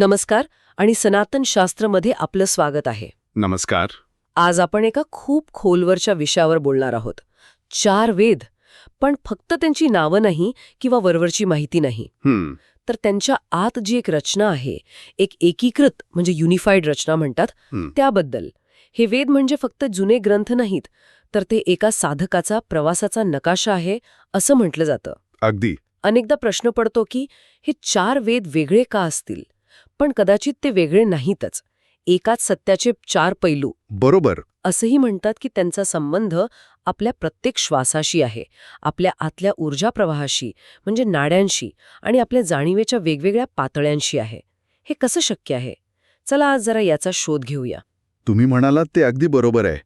नमस्कार आणि सनातन शास्त्रमध्ये आपलं स्वागत आहे. नमस्कार. आज आपण एका खूप खोलवरच्या विषयावर बोलणार आहोत. चार वेद पण फक्त त्यांची नावं नाही किंवा वरवरची माहिती नाही. तर त्यांच्या आत जी एक रचना आहे एक एकीकृत म्हणजे युनिफाईड रचना म्हणतात. त्याबद्दल. हे वेद म्हणजे फक्त जुने ग्रंथ नाहीत तर ते एका साधकाचा प्रवासाचा नकाशा आहे असं म्हटलं जातं. अगदी. अनेकदा प्रश्न पडतो की हे चार वेद वेगळे का असतील? पण कदाचित ते वेगळे नाहीतच. एकाच सत्याचे चार पैलू. बरोबर. असंही म्हणतात की त्यांचा संबंध आपल्या प्रत्येक श्वासाशी आहे. आपल्या आतल्या ऊर्जा प्रवाहाशी म्हणजे नाड्यांशी आणि आपल्या जाणीवेच्या वेगवेगळ्या पातळ्यांशी आहे. हे कसं शक्य आहे? चला आज जरा याचा शोध घेऊया. तुम्ही म्हणालात ते अगदी बरोबर आहे.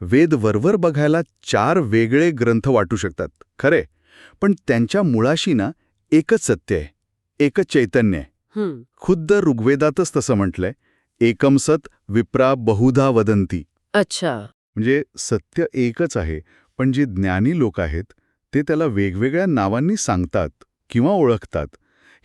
वेद वरवर बघायला चार वेगळे ग्रंथ वाटू शकतात खरे. पण त्यांच्या मुळाशी ना एकच सत्य आहे एकच चैतन्य आहे. खुद्द ऋग्वेदातच तसं म्हटलंय एकम सत विप्रा बहुधा वदंती अच्छा. म्हणजे सत्य एकच आहे पण जे ज्ञानी लोक आहेत ते त्याला वेगवेगळ्या नावांनी सांगतात किंवा ओळखतात.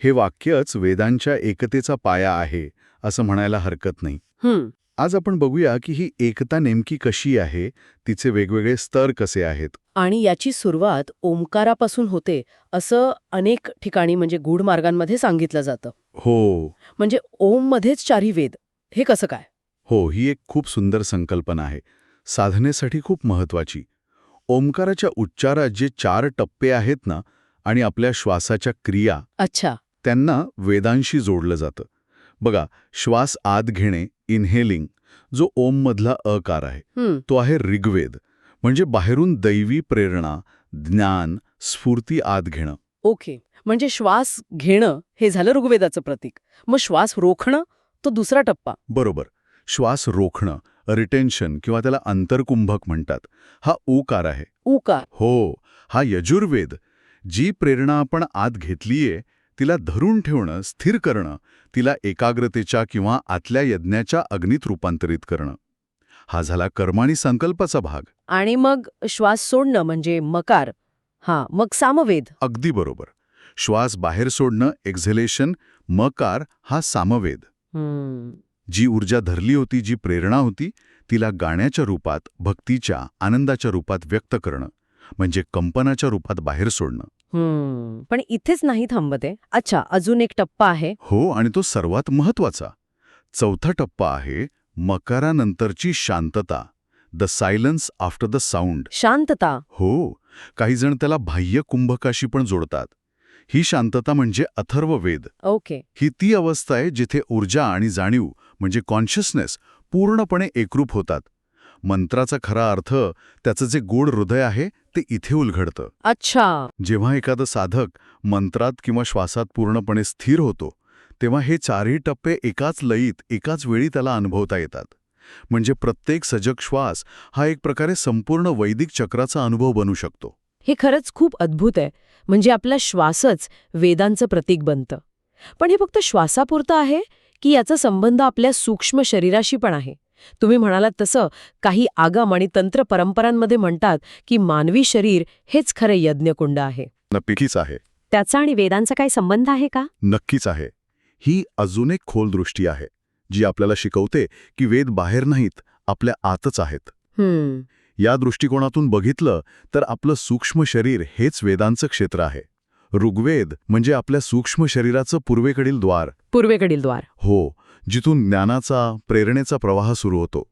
हे वाक्यच वेदांच्या एकतेचा पाया आहे असं म्हणायला हरकत नाही. आज आपण बघूया की ही एकता नेमकी कशी आहे तिचे वेगवेगळे स्तर कसे आहेत. आणि याची सुरुवात ओंकारापासून होते असं अनेक ठिकाणी म्हणजे गूढ मार्गांमध्ये सांगितलं जातं. हो. म्हणजे ओम मध्येच चारी वेद हे कसं काय? हो ही एक खूप सुंदर संकल्पना आहे. साधनेसाठी खूप महत्वाची ओंकाराच्या उच्चारात जे चार टप्पे आहेत ना आणि आपल्या श्वासाच्या क्रिया अच्छा. त्यांना वेदांशी जोडलं जातं. बघा श्वास आत घेणे इन्हेलिंग जो ओममधला अकार आहे तो आहे ऋग्वेद म्हणजे बाहेरून दैवी प्रेरणा ज्ञान स्फूर्ती आत घेणं. ओके. म्हणजे श्वास घेणं हे झालं ऋग्वेदाचं प्रतीक. मग श्वास रोखणं तो दुसरा टप्पा. बरोबर. श्वास रोखणं रिटेन्शन किंवा त्याला अंतर्कुंभक म्हणतात हा ऊकार आहे. उकार. हो हा यजुर्वेद जी प्रेरणा आपण आत घेतलीये तिला धरून ठेवणं स्थिर करणं तिला एकाग्रतेच्या किंवा आतल्या यज्ञाच्या अग्नीत रूपांतरित करणं. हा झाला कर्म आणि संकल्पाचा भाग. आणि मग श्वास सोडणं म्हणजे मकार. हा मग सामवेद. अगदी बरोबर. श्वास बाहेर सोडणं एक्झलेशन मकार हा सामवेद. जी ऊर्जा धरली होती जी प्रेरणा होती तिला गाण्याच्या रूपात भक्तीच्या आनंदाच्या रूपात व्यक्त करणं म्हणजे कंपनाच्या रूपात बाहेर सोडणं. पण इथेच नाही थांबते अच्छा अजून एक टप्पा आहे. हो आणि तो सर्वात महत्त्वाचा चौथा टप्पा आहे मकारानंतरची शांतता. The silence after the sound शांतता. हो काही जण त्याला बाह्य कुंभकाशी पण जोडतात. ही शांतता म्हणजे अथर्व वेद ओके. ही ती अवस्था आहे जिथे ऊर्जा आणि जाणीव म्हणजे कॉन्शियसनेस पूर्णपणे एकरूप होतात. मंत्राचा खरा अर्थ त्याचं जे गोड हृदय आहे ते इथे उलघडतं. अच्छा. जेव्हा एखादं साधक मंत्रात किंवा श्वासात पूर्णपणे स्थिर होतो तेव्हा हे चारही टप्पे एकाच लयीत एकाच वेळी त्याला अनुभवता येतात. म्हणजे प्रत्येक सजग श्वास हा एक प्रकारे संपूर्ण वैदिक चक्राचा अनुभव बनू शकतो. हे खरंच खूप अद्भुत आहे. म्हणजे आपला श्वासच वेदांचं प्रतीक बनतं. पण हे फक्त श्वासापुरतं आहे की याचा संबंध आपल्या सूक्ष्म शरीराशी पण आहे? तुम्ही म्हणालात तसं. काही आगम आणि तंत्र परंपरांमध्ये म्हणतात की मानवी शरीर हेच खरं यज्ञकुंड आहे. नक्कीच आहे. त्याचा आणि वेदांचा काही संबंध आहे का? नक्कीच आहे. ही अजून एक खोल दृष्टी आहे जी आपल्याला शिकवते की वेद बाहेर नाहीत आपल्या आतच आहेत. हम्म. या दृष्टिकोनातून बघितलं तर आपलं सूक्ष्म शरीर हेच वेदांचं क्षेत्र आहे. ऋग्वेद म्हणजे आपल्या सूक्ष्म शरीराचं पूर्वेकडील द्वार. पूर्वेकडील द्वार. हो जिथून ज्ञानाचा प्रेरणेचा प्रवाह सुरू होतो.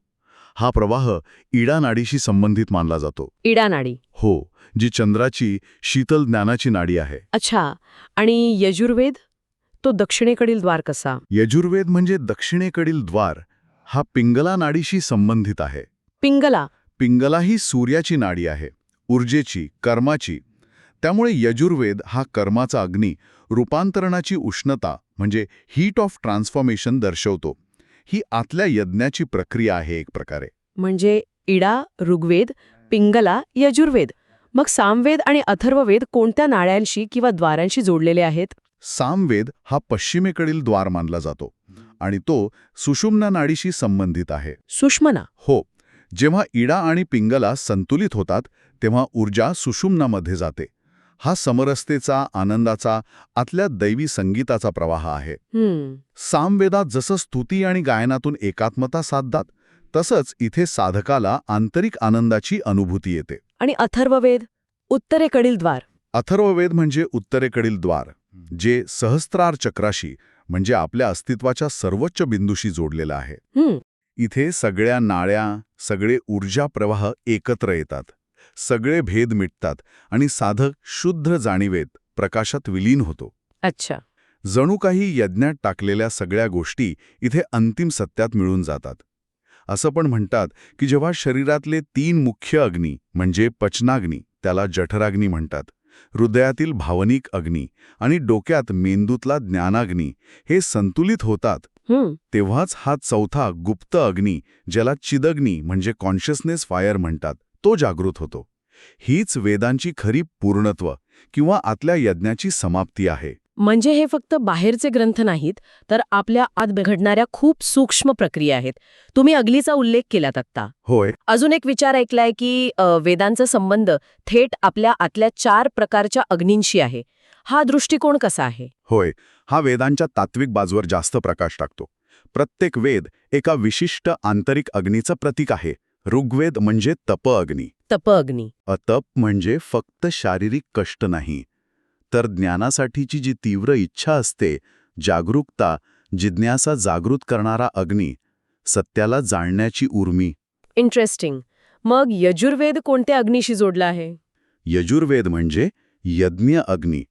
हा प्रवाह इडा नाडीशी संबंधित मानला जातो. इडा नाडी. हो जी चंद्राची शीतल ज्ञानाची नाडी आहे. अच्छा आणि यजुर्वेद? तो दक्षिणेकडील द्वार कसा? यजुर्वेद म्हणजे दक्षिणेकडील द्वार हा पिंगला नाडीशी संबंधित आहे. पिंगला. पिंगला ही सूर्याची नाडी आहे ऊर्जेची कर्माची. त्यामुळे यजुर्वेद हा कर्माचा अग्नी रूपांतरणाची उष्णता म्हणजे हीट ऑफ ट्रान्सफॉर्मेशन दर्शवतो. ही आतल्या यज्ञाची प्रक्रिया आहे एक प्रकारे. म्हणजे इडा ऋग्वेद पिंगला यजुर्वेद. मग सामवेद आणि अथर्ववेद कोणत्या नाड्यांशी किंवा द्वारांशी जोडलेले आहेत? सामवेद हा पश्चिमेकडील द्वार मानला जातो आणि तो सुषुम्ना नाडीशी संबंधित आहे. सुष्मना. हो. जेव्हा इडा आणि पिंगला संतुलित होतात तेव्हा ऊर्जा सुषुम्नामध्ये जाते. हा समरसतेचा आनंदाचा आतल्या दैवी संगीताचा प्रवाह आहे. सामवेदात जसं स्तुती आणि गायनातून एकात्मता साधतात तसंच इथे साधकाला आंतरिक आनंदाची अनुभूती येते. आणि अथर्ववेद? उत्तरेकडील द्वार. अथर्ववेद म्हणजे उत्तरेकडील द्वार जे सहस्त्रार चक्राशी म्हणजे आपल्या अस्तित्वाच्या सर्वोच्च बिंदूशी जोडलेलं आहे. इथे सगळ्या नाळ्या सगळे ऊर्जा प्रवाह एकत्र येतात. सगळे भेद मिटतात आणि साधक शुद्ध जाणीवेत प्रकाशात विलीन होतो. अच्छा. जणू काही यज्ञात टाकलेल्या सगळ्या गोष्टी इथे अंतिम सत्यात मिळून जातात. असं पण म्हणतात की जेव्हा शरीरातले तीन मुख्य अग्नी म्हणजे पचनाग्नी त्याला जठराग्नी म्हणतात हृदयातील भावनिक अग्नी आणि डोक्यात मेंदूतला ज्ञानाग्नी हे संतुलित होतात तेव्हाच हा चौथा गुप्त अग्नी ज्याला चिदग्नी म्हणजे कॉन्शियसनेस फायर म्हणतात तो जागृत होतो. हीच वेदांची खरी पूर्णत्व किंवा आतल्या यज्ञाची समाप्ती आहे. म्हणजे हे फक्त बाहेरचे ग्रंथ नाहीत तर आपल्या आत घडणाऱ्या खूप सूक्ष्म प्रक्रिया आहेत. तुम्ही अग्लीचा उल्लेख केलात आत्ता. होय. अजून एक विचार ऐकलाय की वेदांचा संबंध थेट आपल्या आतल्या चार प्रकारच्या अग्नींशी आहे. हा दृष्टिकोन कसा आहे? होय. हा वेदांच्या तात्विक बाजूवर जास्त प्रकाश टाकतो. प्रत्येक वेद एका विशिष्ट आंतरिक अग्नीचं प्रतीक आहे. ऋग्वेद म्हणजे तप अग्नी. तप अग्नी अतप म्हणजे फक्त शारीरिक कष्ट नाही तर ज्ञानासाठीची जी तीव्र इच्छा असते जागरूकता जिज्ञासा जागृत करणारा अग्नी सत्याला जाणण्याची उर्मी. इंटरेस्टिंग मग यजुर्वेद कोणत्या अग्नीशी जोडला आहे? यजुर्वेद म्हणजे यज्ञ अग्नी.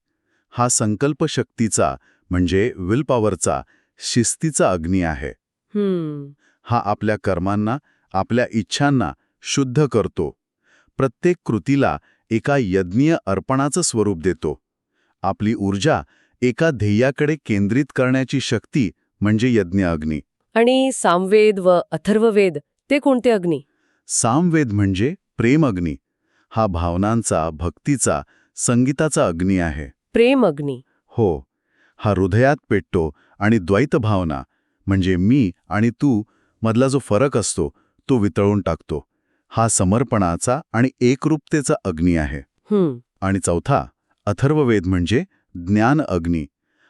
हा संकल्पशक्तीचा म्हणजे विल पॉवरचा शिस्तीचा अग्नी आहे. हा आपल्या कर्मांना आपल्या इच्छांना शुद्ध करतो. प्रत्येक कृतीला एका यज्ञीय अर्पणाचं स्वरूप देतो. आपली ऊर्जा एका ध्येयाकडे केंद्रित करण्याची शक्ती म्हणजे यज्ञ अग्नी. आणि सामवेद व अथर्ववेद ते कोणते अग्नी? सामवेद म्हणजे प्रेम अग्नी. हा भावनांचा भक्तीचा संगीताचा अग्नी आहे. प्रेम अग्नी. हो. हा हृदयात पेटतो आणि द्वैत भावना म्हणजे मी आणि तू मधला जो फरक असतो तो वितळून टाकतो. हा समर्पणाचा आणि एकरूपतेचा अग्नी आहे. आणि चौथा अथर्ववेद म्हणजे ज्ञान अग्नी.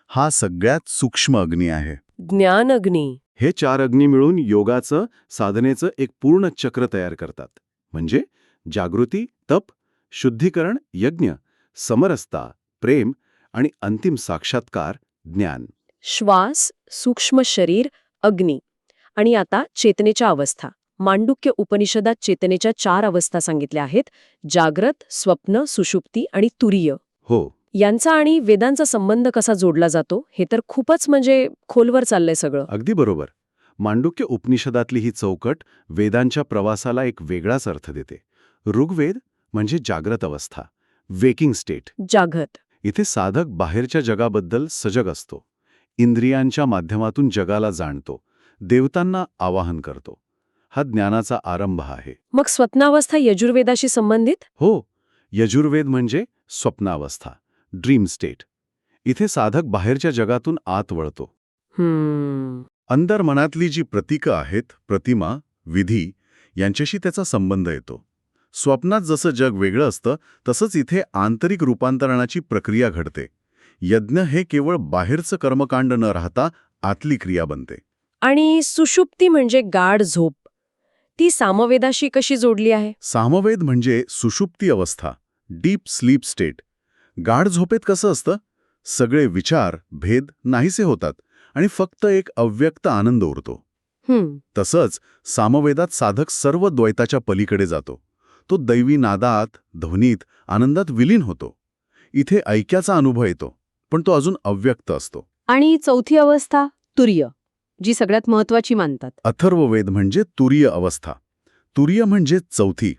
हा सगळ्यात सूक्ष्म अग्नी आहे. ज्ञान अग्नी. हे चार अग्नी मिळून योगाचं साधनेचं एक पूर्ण चक्र तयार करतात. म्हणजे जागृती तप शुद्धीकरण यज्ञ समरसता प्रेम आणि अंतिम साक्षात्कार ज्ञान. श्वास सूक्ष्म शरीर अग्नी. आणि आता चेतनेच्या अवस्था. मांडुक्य उपनिषदात चेतनेच्या चार अवस्था सांगितल्या आहेत जाग्रत स्वप्न सुषुप्ती आणि तुरीय. हो. यांचा आणि वेदांचा संबंध कसा जोडला जातो हे तर खूपच म्हणजे खोलवर चाललंय सगळं. अगदी बरोबर. मांडुक्य उपनिषदातली ही चौकट वेदांच्या प्रवासाला एक वेगळाच अर्थ देते. ऋग्वेद म्हणजे जाग्रत अवस्था वेकिंग स्टेट. जागत इथे साधक बाहेरच्या जगाबद्दल सजग असतो. इंद्रियांच्या माध्यमातून जगाला जाणतो. देवतांना आवाहन करतो. हा ज्ञानाचा आरंभ आहे. मग स्वप्नावस्था यजुर्वेदाशी संबंधित? हो यजुर्वेद म्हणजे स्वप्नावस्था ड्रीम स्टेट इथे साधक बाहेरच्या जगातून आत वळतो. अंदर मनातली जी प्रतीकं आहेत प्रतिमा विधी यांच्याशी त्याचा संबंध येतो. स्वप्नात जसं जग वेगळं असतं तसंच इथे आंतरिक रूपांतरणाची प्रक्रिया घडते. यज्ञ हे केवळ बाहेरचं कर्मकांड न राहता आतली क्रिया बनते. आणि सुषुप्ती म्हणजे गाढ झोप. ती सामवेदाशी कशी जोडली आहे? सामवेद म्हणजे सुषुप्ती अवस्था डीप स्लीप स्टेट. गाढ झोपेत कसं असतं? सगळे विचार भेद नाहीसे होतात आणि फक्त एक अव्यक्त आनंद उरतो. तसंच सामवेदात साधक सर्व द्वैताच्या पलीकडे जातो. तो दैवी नादात ध्वनीत आनंदात विलीन होतो. इथे ऐक्याचा अनुभव येतो पण तो अजून अव्यक्त असतो. आणि चौथी अवस्था तुर्य. जी सगळ्यात महत्वाची मानतात. अथर्ववेद म्हणजे तुरीय अवस्था. तुरीय म्हणजे चौथी.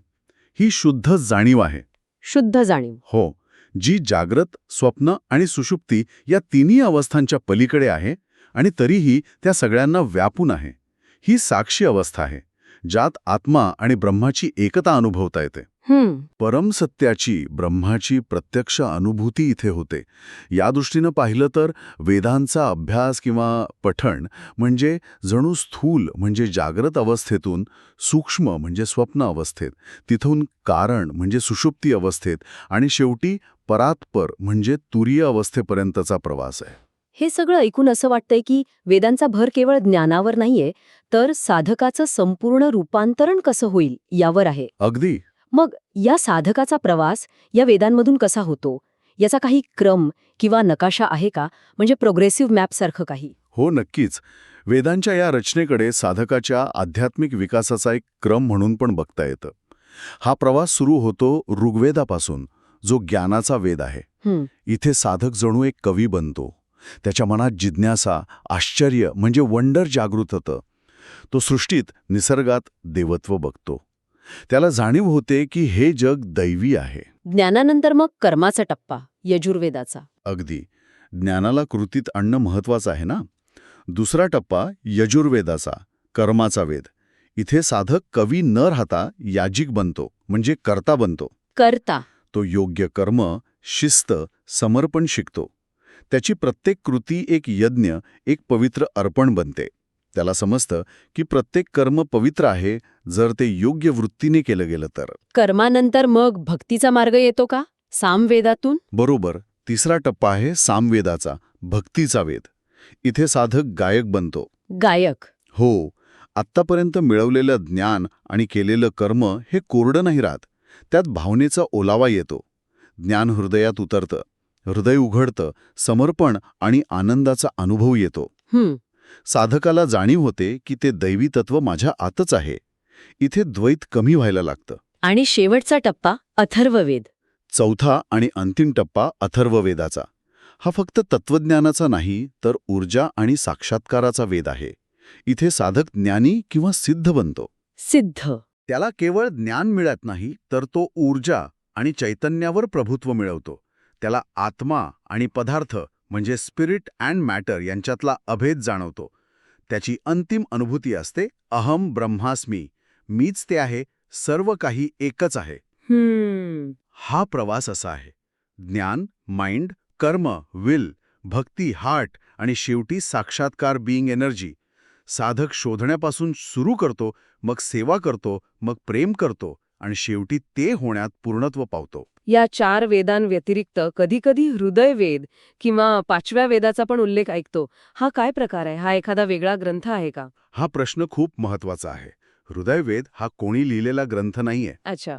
ही शुद्ध जाणीव आहे. शुद्ध जाणीव. हो. जी जाग्रत स्वप्न आणि सुषुप्ती या तिन्ही अवस्थांच्या पलीकडे आहे आणि तरीही त्या सगळ्यांना व्यापून आहे. ही साक्षी अवस्था आहे ज्यात आत्मा आणि ब्रह्माची एकता अनुभवता येते. परमसत्याची ब्रह्माची प्रत्यक्ष अनुभूती इथे होते. या दृष्टीनं पाहिलं तर वेदांचा अभ्यास किंवा पठण म्हणजे जणू स्थूल म्हणजे जाग्रत अवस्थेतून सूक्ष्म म्हणजे स्वप्न अवस्थेत तिथून कारण म्हणजे सुषुप्ती अवस्थेत आणि शेवटी परात्पर म्हणजे तुरीय अवस्थेपर्यंतचा प्रवास आहे. हे सगळं ऐकून असं वाटतंय की वेदांचा भर केवळ ज्ञानावर नाहीये तर साधकाचं संपूर्ण रूपांतरण कसं होईल यावर आहे. अगदी. मग या साधकाचा प्रवास या वेदांमधून कसा होतो? याचा काही क्रम किंवा नकाशा आहे का? म्हणजे प्रोग्रेसिव्ह मॅपसारखं काही. हो नक्कीच. वेदांच्या या रचनेकडे साधकाच्या आध्यात्मिक विकासाचा एक क्रम म्हणून पण बघता येतं. हा प्रवास सुरू होतो ऋग्वेदापासून जो ज्ञानाचा वेद आहे. इथे साधक जणू एक कवी बनतो. त्याच्या मनात जिज्ञासा आश्चर्य म्हणजे वंडर जागृत होतं तो सृष्टीत निसर्गात देवत्व बघतो. त्याला जाणीव होते की हे जग दैवी आहे. ज्ञानानंतर मग कर्माचा टप्पा यजुर्वेदाचा. अगदी. ज्ञानाला कृतीत आणणं महत्वाचं आहे ना? दुसरा टप्पा यजुर्वेदाचा कर्माचा वेद इथे साधक कवी न राहता याजिक बनतो म्हणजे कर्ता बनतो. करता. तो योग्य कर्म शिस्त समर्पण शिकतो. त्याची प्रत्येक कृती एक यज्ञ एक पवित्र अर्पण बनते. त्याला समजतं की प्रत्येक कर्म पवित्र आहे जर ते योग्य वृत्तीने केलं गेलं तर. कर्मानंतर मग भक्तीचा मार्ग येतो का? सामवेदातून? बरोबर. तिसरा टप्पा आहे सामवेदाचा भक्तीचा वेद इथे साधक गायक बनतो. गायक. हो. आत्तापर्यंत मिळवलेलं ज्ञान आणि केलेलं कर्म हे कोरडं नाही राहत. त्यात भावनेचा ओलावा येतो. ज्ञान हृदयात उतरतं. हृदय उघडतं. समर्पण आणि आनंदाचा अनुभव येतो. साधकाला जाणीव होते की ते दैवी तत्व माझ्या आतच आहे. इथे द्वैत कमी व्हायला लागतं. आणि शेवटचा टप्पा अथर्ववेद. चौथा आणि अंतिम टप्पा अथर्ववेदाचा. हा फक्त तत्वज्ञानाचा नाही तर ऊर्जा आणि साक्षात्काराचा वेद आहे. इथे साधक ज्ञानी किंवा सिद्ध बनतो. सिद्ध. त्याला केवळ ज्ञान मिळत नाही तर तो ऊर्जा आणि चैतन्यावर प्रभुत्व मिळवतो. त्याला आत्मा आणि पदार्थ म्हणजे स्पिरिट अँड मॅटर यांच्यातला अभेद जाणवतो. त्याची अंतिम अनुभूती असते अहम ब्रह्मास्मी. मीच ते आहे सर्व काही एकच आहे. हा प्रवास असा आहे. ज्ञान माइंड कर्म विल भक्ती हार्ट आणि शेवटी साक्षात्कार बीइंग एनर्जी. साधक शोधण्यापासून सुरू करतो मग सेवा करतो मग प्रेम करतो. आणि शेवटी ते होण्यात पूर्णत्व पावतो. या चार वेदांव्यतिरिक्त कधीकधी हृदयवेद किंवा पाचव्या वेदाचा पण उल्लेख ऐकतो. हा काय प्रकार आहे? हा एखादा वेगळा ग्रंथ आहे का? हा प्रश्न खूप महत्त्वाचा आहे. हृदयवेद हा कोणी लिहिलेला ग्रंथ नाहीये. अच्छा.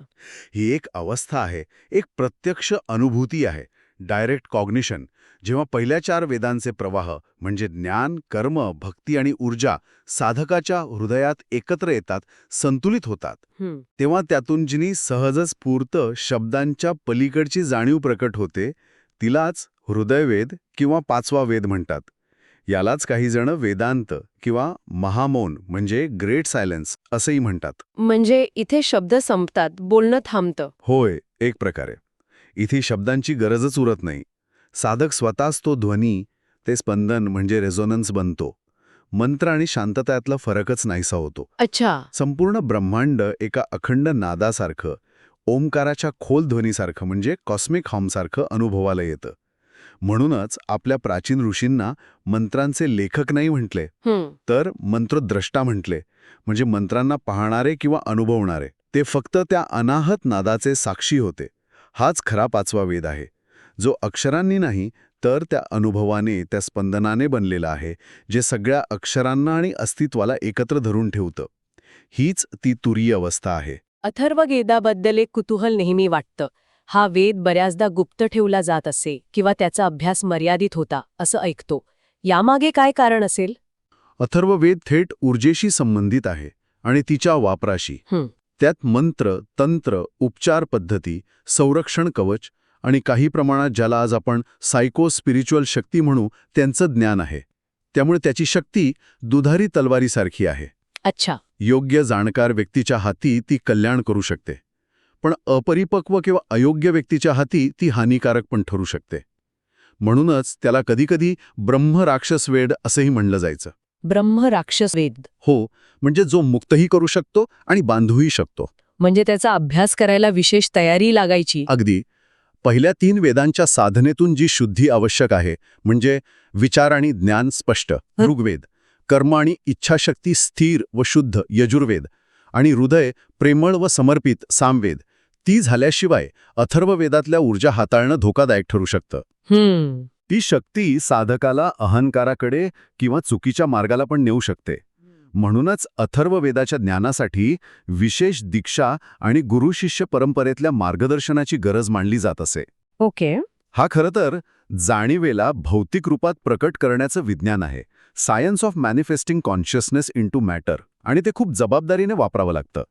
ही एक अवस्था आहे. एक प्रत्यक्ष अनुभूती आहे. डायरेक्ट कॉग्निशन जेव्हा पहिल्या चार वेदांचे प्रवाह म्हणजे ज्ञान कर्म भक्ती आणि ऊर्जा साधकाच्या हृदयात एकत्र येतात संतुलित होतात तेव्हा त्यातून जिनी सहजच स्फूर्त शब्दांच्या पलीकडची जाणीव प्रकट होते तिलाच हृदयवेद किंवा पाचवा वेद म्हणतात. यालाच काही जण वेदांत किंवा महामौन म्हणजे ग्रेट सायलेन्स असंही म्हणतात. म्हणजे इथे शब्द संपतात बोलणं थांबतं. होय एक प्रकारे. इथे शब्दांची गरजच उरत नाही. साधक स्वतःच तो ध्वनी ते स्पंदन म्हणजे रेझोनन्स बनतो. मंत्र आणि शांततायातला फरकच नाहीसा होतो. अच्छा. संपूर्ण ब्रह्मांड एका अखंड नादासारखं ओंकाराच्या खोल ध्वनीसारखं म्हणजे कॉस्मिक हॉमसारखं अनुभवाला येतं. म्हणूनच आपल्या प्राचीन ऋषींना मंत्रांचे लेखक नाही म्हटले तर मंत्रद्रष्टा म्हटले म्हणजे मंत्रांना पाहणारे किंवा अनुभवणारे ते फक्त त्या अनाहत नादाचे साक्षी होते. हाच खरा पाचवा वेद आहे. जो अक्षरांनी नाही तर त्या अनुभवाने त्या स्पंदनाने बनलेला आहे जे सगळ्या अक्षरांना आणि अस्तित्वाला एकत्र धरून ठेवतं. हीच ती तुरीय अवस्था आहे. अथर्ववेदाबद्दल एक कुतूहल नेहमी वाटतं. हा वेद बऱ्याचदा गुप्त ठेवला जात असे किंवा त्याचा अभ्यास मर्यादित होता असं ऐकतो. यामागे काय कारण असेल? अथर्ववेद थेट ऊर्जेशी संबंधित आहे आणि तिच्या वापराशी. त्यात मंत्र तंत्र उपचार पद्धती संरक्षण कवच आणि काही प्रमाणात ज्याला आज आपण सायको स्पिरिच्युअल शक्ती म्हणू त्यांचं ज्ञान आहे. त्यामुळे त्याची शक्ती दुधारी तलवारीसारखी आहे. अच्छा. योग्य जाणकार व्यक्तीच्या हाती ती कल्याण करू शकते. पण अपरिपक्व किंवा अयोग्य व्यक्तीच्या हाती ती हानिकारक पण ठरू शकते. म्हणूनच त्याला कधीकधी ब्रह्मराक्षस वेड असंही म्हणलं जायचं. ब्रह्म राक्षस वेद. हो म्हणजे जो मुक्तही करू शकतो आणि बांधूही शकतो. म्हणजे त्याचा अभ्यास करायला विशेष तयारी लागायची. अगदी. पहिल्या तीन वेदांच्या साधनेतून जी शुद्धी आवश्यक आहे म्हणजे विचार आणि ज्ञान स्पष्ट ऋग्वेद कर्म आणि इच्छाशक्ती स्थिर व शुद्ध यजुर्वेद आणि हृदय प्रेमळ व समर्पित सामवेद ती झाल्याशिवाय अथर्ववेदातल्या ऊर्जा हाताळणं धोकादायक ठरू शकतं. ती शक्ती साधकाला अहंकाराकडे किंवा चुकीच्या मार्गाला पण नेऊ शकते. म्हणूनच अथर्ववेदाच्या ज्ञानासाठी विशेष दीक्षा आणि गुरुशिष्य परंपरेतल्या मार्गदर्शनाची गरज मानली जात असे. ओके. हा खरं तर जाणीवेला भौतिक रूपात प्रकट करण्याचं विज्ञान आहे. Science of manifesting consciousness into matter आणि ते खूप जबाबदारीने वापरावं लागतं.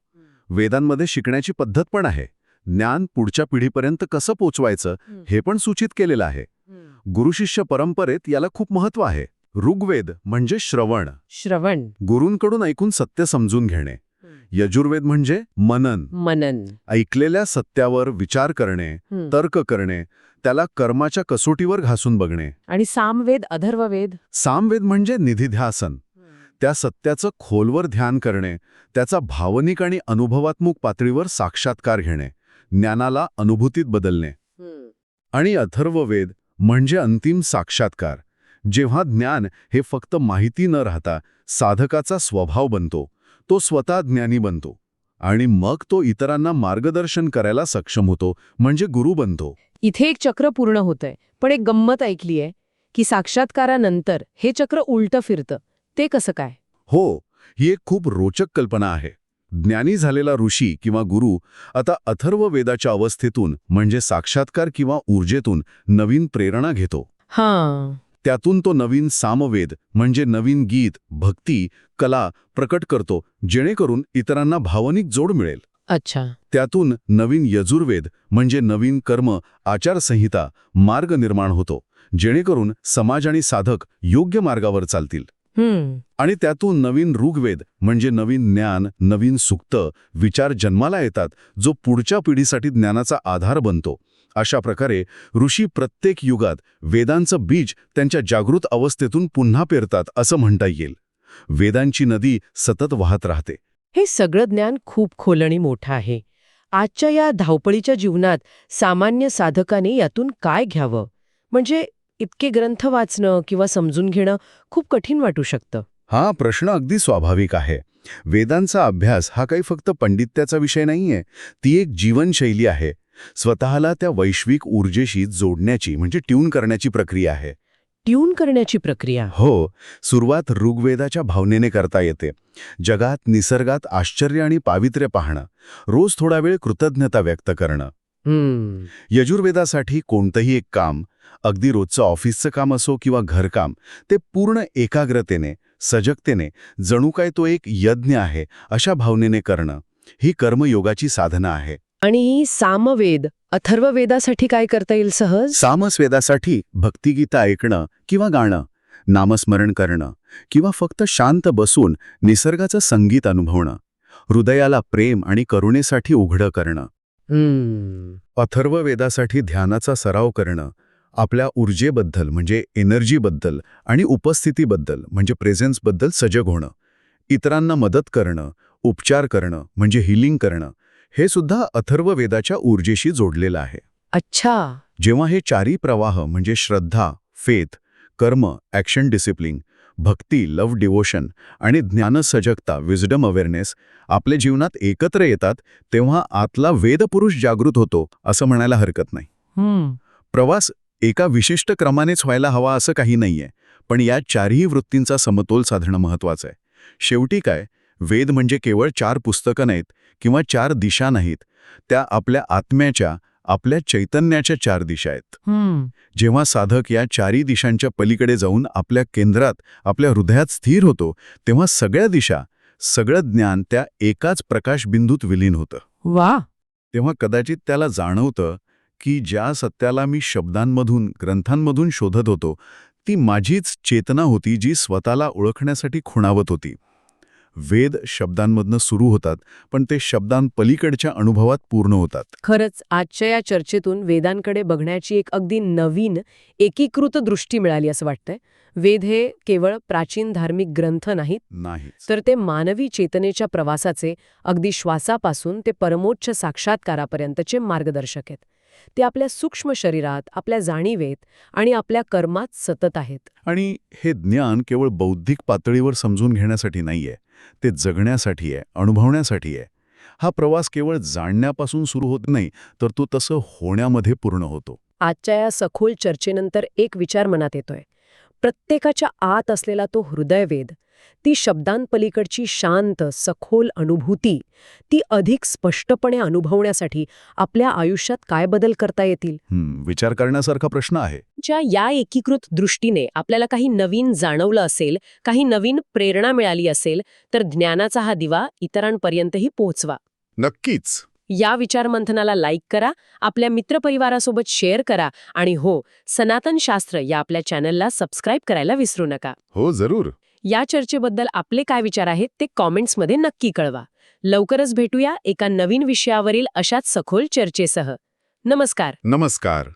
वेदांमध्ये शिकण्याची पद्धत पण आहे. ज्ञान पुढच्या पिढीपर्यंत कसं पोचवायचं हे पण सूचित केलेलं आहे. गुरुशिष्य परंपरेत याला खूप महत्त्व आहे. ऋग्वेद म्हणजे श्रवण. श्रवण. गुरूंकडून ऐकून सत्य समजून घेणे. यजुर्वेद म्हणजे मनन. मनन. ऐकलेल्या सत्यावर विचार करणे. तर्क करणे त्याला कर्माच्या कसोटीवर घासून बघणे. आणि सामवेद अधर्ववेद? सामवेद म्हणजे निधिध्यासन. त्या सत्याचं खोलवर ध्यान करणे त्याचा भावनिक आणि अनुभवात्मक पातळीवर साक्षात्कार घेणे ज्ञानाला अनुभूतीत बदलणे. आणि अथर्ववेद म्हणजे अंतिम साक्षात्कार. जेव्हा ज्ञान हे फक्त माहिती न राहता साधकाचा स्वभाव बनतो तो स्वतः ज्ञानी बनतो आणि मग तो इतरांना मार्गदर्शन करायला सक्षम होतो म्हणजे गुरु बनतो. इथे एक चक्र पूर्ण होतंय पण एक गंमत ऐकलीय की साक्षात्कारानंतर हे चक्र उलटं फिरतं. ते कसं काय? हो ही एक खूप रोचक कल्पना आहे. ज्ञानी झालेला ऋषी किंवा गुरु आता अथर्व वेदाच्या अवस्थेतून म्हणजे साक्षात्कार किंवा ऊर्जेतून नवीन प्रेरणा घेतो. हां. त्यातून तो नवीन सामवेद म्हणजे नवीन गीत भक्ती कला प्रकट करतो जेणेकरून इतरांना भावनिक जोड मिळेल. अच्छा. त्यातून नवीन यजुर्वेद म्हणजे नवीन कर्म आचारसंहिता मार्ग निर्माण होतो जेणेकरून समाज आणि साधक योग्य मार्गावर चालतील. हम्म. आणि त्यातून नवीन ऋग्वेद म्हणजे नवीन ज्ञान नवीन सुक्त विचार जन्माला येतात जो पुढच्या पिढीसाठी ज्ञानाचा आधार बनतो. अशा प्रकारे ऋषी प्रत्येक युगात वेदांचं बीज त्यांच्या जागृत अवस्थेतून पुन्हा पेरतात असं म्हणता येईल. वेदांची नदी सतत वाहत राहते. हे सगळं ज्ञान खूप खोल आणि मोठं आहे. आजच्या या धावपळीच्या जीवनात सामान्य साधकाने यातून काय घ्यावं? म्हणजे इतके ग्रंथ वाचणं किंवा समजून घेणं खूप कठीण वाटू शकतं. हा प्रश्न अगदी स्वाभाविक आहे. वेदांचा अभ्यास हा काही फक्त पंडित्याचा विषय नाहीये. ती एक जीवनशैली आहे. स्वतःला त्या वैश्विक ऊर्जेशी जोडण्याची म्हणजे ट्यून करण्याची प्रक्रिया आहे. ट्यून करण्याची प्रक्रिया? हो सुरुवात ऋग्वेदाच्या भावनेने करता येते. जगात निसर्गात आश्चर्य आणि पावित्र्य पाहणं रोज थोडा वेळ कृतज्ञता व्यक्त करणं. हम्म. यजुर्वेदासाठी कोणतंही एक काम अगदी रोजचं ऑफिसचं काम असो किंवा घरकाम ते पूर्ण एकाग्रतेने सजगतेने जणू काय तो एक यज्ञ आहे अशा भावनेने करणं ही कर्मयोगाची साधना आहे. आणि सामवेद अथर्ववेदासाठी काय करता येईल सहज? सामस्वेदासाठी भक्तिगीता ऐकणं किंवा गाणं नामस्मरण करणं किंवा फक्त शांत बसून निसर्गाचं संगीत अनुभवणं हृदयाला प्रेम आणि करुणेसाठी उघडं करणं. हम्म. अथर्ववेदासाठी ध्यानाचा सराव करणं आपल्या ऊर्जेबद्दल म्हणजे एनर्जीबद्दल आणि उपस्थितीबद्दल म्हणजे प्रेझेन्सबद्दल सजग होणं इतरांना मदत करणं उपचार करणं म्हणजे हिलिंग करणं हे सुद्धा अथर्ववेदाच्या ऊर्जेशी जोडलेलं आहे. अच्छा. जेव्हा हे चारी प्रवाह म्हणजे श्रद्धा फेथ कर्म ॲक्शन डिसिप्लिन भक्ती लव्ह डिवोशन आणि ज्ञानसजगता विजडम अवेअरनेस आपल्या जीवनात एकत्र येतात तेव्हा आतला वेदपुरुष जागृत होतो असं म्हणायला हरकत नाही. हम्म. प्रवास एका विशिष्ट क्रमानेच व्हायला हवा असं काही नाहीये पण या चारही वृत्तींचा समतोल साधणं महत्वाचं आहे. शेवटी काय? वेद म्हणजे केवळ चार पुस्तकं नाहीत किंवा चार दिशा नाहीत. त्या आपल्या आत्म्याच्या आपल्या चैतन्याच्या चार दिशा आहेत. जेव्हा साधक या चारी दिशांच्या पलीकडे जाऊन आपल्या केंद्रात आपल्या हृदयात स्थिर होतो तेव्हा सगळ्या दिशा सगळं ज्ञान त्या एकाच प्रकाशबिंदूत विलीन होतं. वा तेव्हा कदाचित त्याला जाणवतं की ज्या सत्याला मी शब्दांमधून ग्रंथांमधून शोधत होतो ती माझीच चेतना होती जी स्वतःला ओळखण्यासाठी खुणावत होती. वेद शब्दांमधनं सुरू होतात पण ते शब्दांपलीकडच्या अनुभवात पूर्ण होतात. खरंच आजच्या या चर्चेतून वेदांकडे बघण्याची एक अगदी नवीन एकीकृत दृष्टी मिळाली असं वाटतंय. वेद हे केवळ प्राचीन धार्मिक ग्रंथ नाहीत नाही तर ते मानवी चेतनेच्या प्रवासाचे अगदी श्वासापासून ते परमोच्च साक्षात्कारापर्यंतचे मार्गदर्शक आहेत. ते आपल्या सूक्ष्म शरीरात आपल्या जाणीवेत आणि आपल्या कर्मात सतत आहेत. आणि हे ज्ञान केवळ बौद्धिक पातळीवर समजून घेण्यासाठी नाहीये. ते जगण्यासाठी आहे अनुभवण्यासाठी आहे. हा प्रवास केवळ जाणण्यापासून सुरू होत नाही तर तो तसं होण्यामध्ये पूर्ण होतो. आजच्या या सखोल चर्चेनंतर एक विचार मनात येतोय. प्रत्येकाच्या आत असलेला तो हृदयवेद ती शब्दांपलीकडची शांत सखोल अनुभूती ती अधिक स्पष्टपणे अनुभवण्यासाठी आपल्या आयुष्यात काय बदल करता येतील? विचार करण्यासारखा प्रश्न आहे. च्या या एकीकृत दृष्टीने आपल्याला काही नवीन जाणवलं असेल काही नवीन प्रेरणा मिळाली असेल तर ज्ञानाचा हा दिवा इतरांपर्यंतही पोहोचवा. नक्कीच. या विचारमंथनाला लाईक करा आपल्या मित्रपरिवारासोबत शेअर करा आणि हो सनातन शास्त्र या आपल्या चॅनलला सबस्क्राईब करायला विसरू नका. हो जरूर. या चर्चेबद्दल आपले काय विचार आहेत ते कॉमेंट्समध्ये नक्की कळवा. लवकरच भेटूया एका नवीन विषयावरील अशाच सखोल चर्चेसह. नमस्कार. नमस्कार.